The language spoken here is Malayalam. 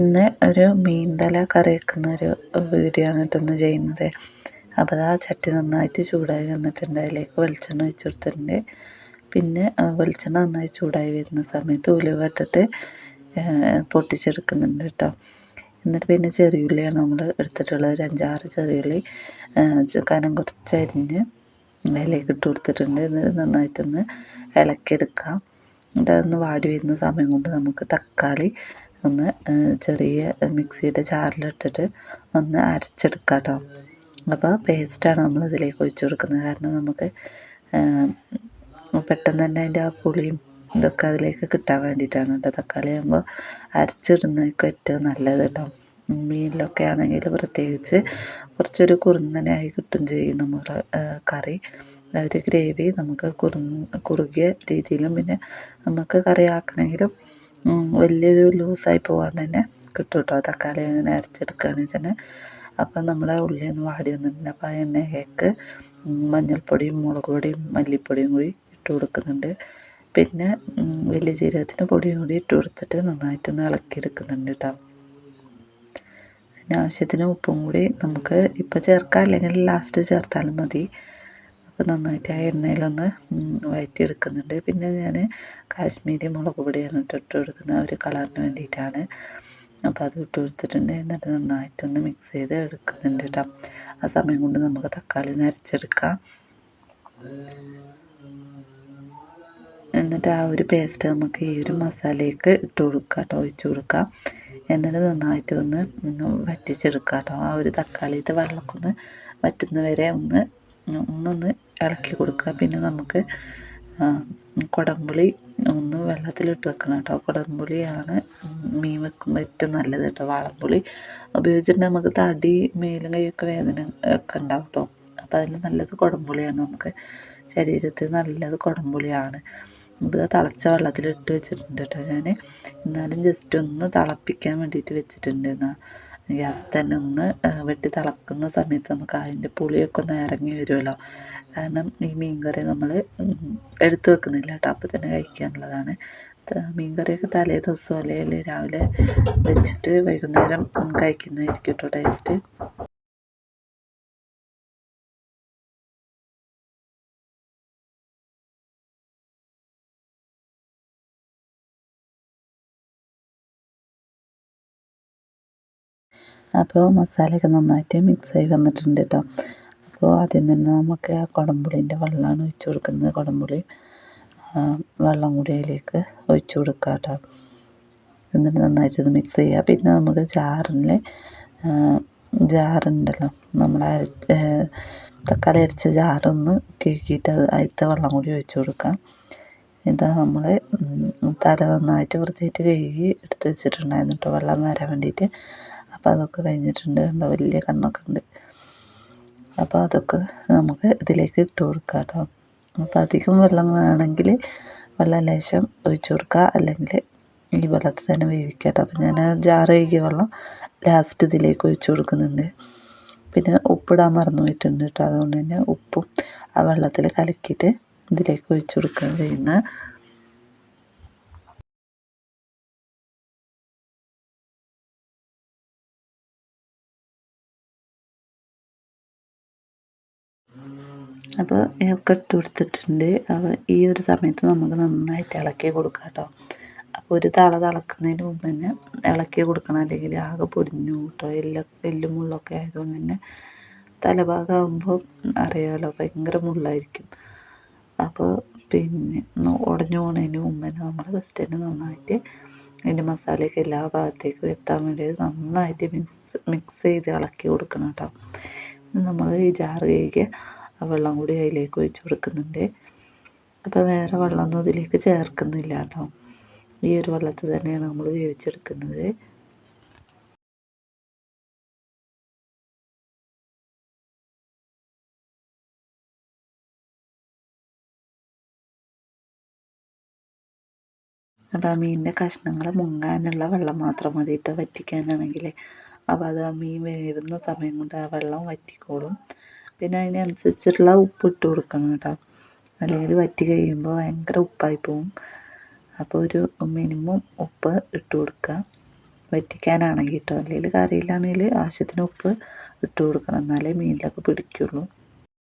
ഇന്ന് ഒരു മീൻതല കറി വെക്കുന്ന ഒരു വീഡിയോ ആണ് കേട്ടോ ചെയ്യുന്നത്. അപ്പോൾ ആ ചട്ടി നന്നായിട്ട് ചൂടായി വന്നിട്ടുണ്ട്. അതിലേക്ക് വെളിച്ചെണ്ണ ഒഴിച്ചു കൊടുത്തിട്ടുണ്ട്. പിന്നെ വെളിച്ചെണ്ണ നന്നായി ചൂടായി വരുന്ന സമയത്ത് ഉലുവ ഇട്ടിട്ട് പൊട്ടിച്ചെടുക്കുന്നുണ്ട് കേട്ടോ. എന്നിട്ട് പിന്നെ ചെറിയുള്ളിയാണ് നമ്മൾ എടുത്തിട്ടുള്ളത്. ഒരു അഞ്ചാറ് ചെറിയുള്ളി കനം കുറച്ച് അരിഞ്ഞ് അതിലേക്ക് ഇട്ട് കൊടുത്തിട്ടുണ്ട്. എന്നിട്ട് നന്നായിട്ടൊന്ന് ഇളക്കിയെടുക്കാം. എന്നിട്ട് അതൊന്ന് വാടി വരുന്ന സമയം കൊണ്ട് നമുക്ക് തക്കാളി ഒന്ന് ചെറിയ മിക്സിയുടെ ജാറിലിട്ടിട്ട് ഒന്ന് അരച്ചെടുക്കാം കേട്ടോ അപ്പോൾ പേസ്റ്റാണ് നമ്മൾ ഇതിലേക്ക് ഒഴിച്ചു കൊടുക്കുന്നത്. കാരണം നമുക്ക് പെട്ടെന്ന് തന്നെ അതിന്റെ ആ പുളിയും ഇതൊക്കെ അതിലേക്ക് കിട്ടാൻ വേണ്ടിയിട്ടാണ് കേട്ടോ. തക്കാളി ആകുമ്പോൾ അരച്ചിടുന്നതൊക്കെ ഏറ്റവും നല്ലത് കേട്ടോ. മീനിലൊക്കെ ആണെങ്കിൽ പ്രത്യേകിച്ച് കുറച്ചൊരു കുറുന്നനായി കിട്ടും ചെയ്യും നമ്മൾ കറി. ഒരു ഗ്രേവി നമുക്ക് കുറു കുറുകിയ രീതിയിലും പിന്നെ നമുക്ക് കറി ആക്കണമെങ്കിലും വലിയൊരു ലൂസായി പോകാണ്ട് തന്നെ കിട്ടും കേട്ടോ തക്കാളി അങ്ങനെ അരച്ചെടുക്കുകയാണെങ്കിൽ തന്നെ അപ്പം ഉള്ളി ഒന്ന് വാടി വന്നിട്ടുണ്ട്. അപ്പോൾ ആ എണ്ണയിലേക്ക് മഞ്ഞൾപ്പൊടിയും മുളക് പൊടിയും മല്ലിപ്പൊടിയും കൂടി ഇട്ട് കൊടുക്കുന്നുണ്ട്. പിന്നെ വലിയ ജീരകത്തിന്റെ പൊടിയും കൂടി ഇട്ട് കൊടുത്തിട്ട് നന്നായിട്ടൊന്ന് ഇളക്കിയെടുക്കുന്നുണ്ട് കേട്ടോ. പിന്നെ ആവശ്യത്തിന് ഉപ്പും കൂടി നമുക്ക് ഇപ്പോൾ ചേർക്കാം. അല്ലെങ്കിൽ ലാസ്റ്റ് ചേർത്താലും മതി. നന്നായിട്ട് ആ എണ്ണയിലൊന്ന് വഴറ്റിയെടുക്കുന്നുണ്ട് പിന്നെ ഞാൻ കാശ്മീരി മുളക് പൊടിയാണ് ഇട്ടിട്ട് കൊടുക്കുന്നത്. ഒരു കളറിന് വേണ്ടിയിട്ടാണ്. അപ്പോൾ അത് ഇട്ട് കൊടുത്തിട്ടുണ്ട്. എന്നിട്ട് നന്നായിട്ടൊന്ന് മിക്സ് ചെയ്ത് എടുക്കുന്നുണ്ട് കേട്ടോ ആ സമയം കൊണ്ട് നമുക്ക് തക്കാളി നരച്ചെടുക്കാം എന്നിട്ട് ആ ഒരു പേസ്റ്റ് നമുക്ക് ഈ ഒരു മസാലയ്ക്ക് ഇട്ട് കൊടുക്കാം കേട്ടോ ഒഴിച്ചു കൊടുക്കാം. എന്നിട്ട് നന്നായിട്ട് ഒന്ന് വറ്റിച്ചെടുക്കാം കേട്ടോ ആ ഒരു തക്കാളിയുടെ വെള്ളമൊക്കെ ഒന്ന് വറ്റുന്നവരെ ഒന്ന് ഒന്നൊന്ന് ഇളക്കി കൊടുക്കുക. പിന്നെ നമുക്ക് കുടംപുളി ഒന്ന് വെള്ളത്തിലിട്ട് വെക്കണം കേട്ടോ. കുടംപുളിയാണ് മീൻ വെക്കുമ്പോൾ ഏറ്റവും നല്ലത് കേട്ടോ വാളംപുളി. ഉപയോഗിച്ചിട്ടുണ്ടെങ്കിൽ നമുക്ക് തടി മേലും കൈയൊക്കെ വേദന ഒക്കെ ഉണ്ടാവും കേട്ടോ. അപ്പോൾ അതിൽ നല്ലത് കുടംപുളിയാണ് നമുക്ക്. ശരീരത്തിൽ നല്ലത് കുടംപുളിയാണ്. ഇത് തിളച്ച വെള്ളത്തിൽ ഇട്ട് വെച്ചിട്ടുണ്ട് കേട്ടോ ഞാൻ എന്നാലും ജസ്റ്റ് ഒന്ന് തിളപ്പിക്കാൻ വേണ്ടിയിട്ട് വെച്ചിട്ടുണ്ട് എന്നാൽ ഗ്യാസ് തന്നെ ഒന്ന് വെട്ടി തിളക്കുന്ന സമയത്ത് നമുക്ക് അതിന്റെ പുളിയൊക്കെ ഒന്ന് ഇറങ്ങി വരുമല്ലോ. കാരണം ഈ മീൻകറി നമ്മൾ എടുത്തു വെക്കുന്നില്ല കേട്ടോ. അപ്പം തന്നെ കഴിക്കാനുള്ളതാണ്. മീൻകറിയൊക്കെ തലേ ദിവസം അല്ലെങ്കിൽ രാവിലെ വെച്ചിട്ട് വൈകുന്നേരം കഴിക്കുന്നതായിരിക്കും കേട്ടോ ടേസ്റ്റ്. അപ്പോൾ മസാലയൊക്കെ നന്നായിട്ട് മിക്സ് ആയി വന്നിട്ടുണ്ട് കേട്ടോ അപ്പോൾ ആദ്യം തന്നെ നമുക്ക് ആ കുടംപുളീന്റെ വെള്ളമാണ് ഒഴിച്ചു കൊടുക്കുന്നത്. കുടംപുളി വെള്ളം കൂടി അതിലേക്ക് ഒഴിച്ചു കൊടുക്കുക കേട്ടോ. എന്നിട്ട് നന്നായിട്ട് ഇത് മിക്സ് ചെയ്യുക. പിന്നെ നമുക്ക് ജാറിൽ ജാറുണ്ടല്ലോ. നമ്മൾ തക്കാളി അരച്ച ജാറൊന്ന് കീക്കിയിട്ട് അത് അതിലത്തെ വെള്ളം കൂടി ഒഴിച്ചു കൊടുക്കാം. ഇതാ നമ്മൾ തല നന്നായിട്ട് വൃത്തിയായിട്ട് കഴുകി എടുത്ത് വെച്ചിട്ടുണ്ടായിരുന്നു കേട്ടോ. വെള്ളം വരാൻ വേണ്ടിയിട്ട്. അപ്പോൾ അതൊക്കെ കഴിഞ്ഞിട്ടുണ്ട്. എന്താ വലിയ കണ്ണൊക്കെ ഉണ്ട്. അപ്പോൾ അതൊക്കെ നമുക്ക് ഇതിലേക്ക് ഇട്ട് കൊടുക്കാം കേട്ടോ അപ്പോൾ അധികം വെള്ളം വേണമെങ്കിൽ വെള്ളം ലേശം ഒഴിച്ച് കൊടുക്കുക അല്ലെങ്കിൽ ഈ വെള്ളത്തിൽ തന്നെ വേവിക്കുക കേട്ടോ അപ്പോൾ ഞാൻ ജാറ് കഴുകിയ വെള്ളം ലാസ്റ്റ് ഇതിലേക്ക് ഒഴിച്ച് കൊടുക്കുന്നുണ്ട്. പിന്നെ ഉപ്പിടാൻ മറന്നു പോയിട്ടുണ്ട് കേട്ടോ അതുകൊണ്ട് തന്നെ ഉപ്പും ആ വെള്ളത്തിൽ കലക്കിയിട്ട് ഇതിലേക്ക് ഒഴിച്ച് കൊടുക്കുകയാണ് ചെയ്യുന്നത്. അപ്പോൾ ഒക്കെ ഇട്ട് കൊടുത്തിട്ടുണ്ട്. അപ്പോൾ ഈ ഒരു സമയത്ത് നമുക്ക് നന്നായിട്ട് ഇളക്കി കൊടുക്കാം കേട്ടോ. അപ്പോൾ ഒരു തള തിളക്കുന്നതിന് മുമ്പ് തന്നെ ഇളക്കി കൊടുക്കണം. അല്ലെങ്കിൽ ആകെ പൊടിഞ്ഞു കേട്ടോ. എല്ലാം എല്ലും മുള്ളൊക്കെ ആയതുകൊണ്ട് തന്നെ തലഭാഗമാകുമ്പോൾ അറിയാമല്ലോ ഭയങ്കര മുള്ളായിരിക്കും. അപ്പോൾ പിന്നെ ഉടഞ്ഞു പോകുന്നതിന് മുമ്പ് തന്നെ നമ്മൾ ഫസ്റ്റ് തന്നെ നന്നായിട്ട് അതിന്റെ മസാലയൊക്കെ എല്ലാ ഭാഗത്തേക്കും എത്താൻ വേണ്ടി നന്നായിട്ട് മിക്സ് മിക്സ് ചെയ്ത് ഇളക്കി കൊടുക്കണം കേട്ടോ. നമ്മൾ ഈ ജാറ് കഴുകിയ ആ വെള്ളം കൂടി അതിലേക്ക് ഒഴിച്ച് കൊടുക്കുന്നുണ്ട്. അപ്പോൾ വേറെ വെള്ളമൊന്നും ഇതിലേക്ക് ചേർക്കുന്നില്ല കേട്ടോ. ഈ ഒരു വെള്ളത്തിൽ തന്നെയാണ് നമ്മൾ വേവിച്ചെടുക്കുന്നത്. അപ്പോൾ ആ മീനിന്റെ കഷ്ണങ്ങൾ മുങ്ങാനുള്ള വെള്ളം മാത്രം മതി. ഇട്ട് വറ്റിക്കാനാണെങ്കിൽ അപ്പോൾ അത് ആ മീൻ വേവുന്ന സമയം കൊണ്ട് ആ വെള്ളം വറ്റിക്കോളും. പിന്നെ അതിനനുസരിച്ചിട്ടുള്ള ഉപ്പ് ഇട്ട് കൊടുക്കണം കേട്ടോ. അല്ലെങ്കിൽ വറ്റി കഴിയുമ്പോൾ ഭയങ്കര ഉപ്പായി പോവും. അപ്പോൾ ഒരു മിനിമം ഉപ്പ് ഇട്ട് കൊടുക്കുക. വറ്റിക്കാനാണെങ്കിൽ കേട്ടോ. അല്ലെങ്കിൽ കറിയിലാണെങ്കിൽ ആവശ്യത്തിന് ഉപ്പ് ഇട്ട് കൊടുക്കണം. എന്നാലേ മീനിലൊക്കെ പിടിക്കുള്ളൂ.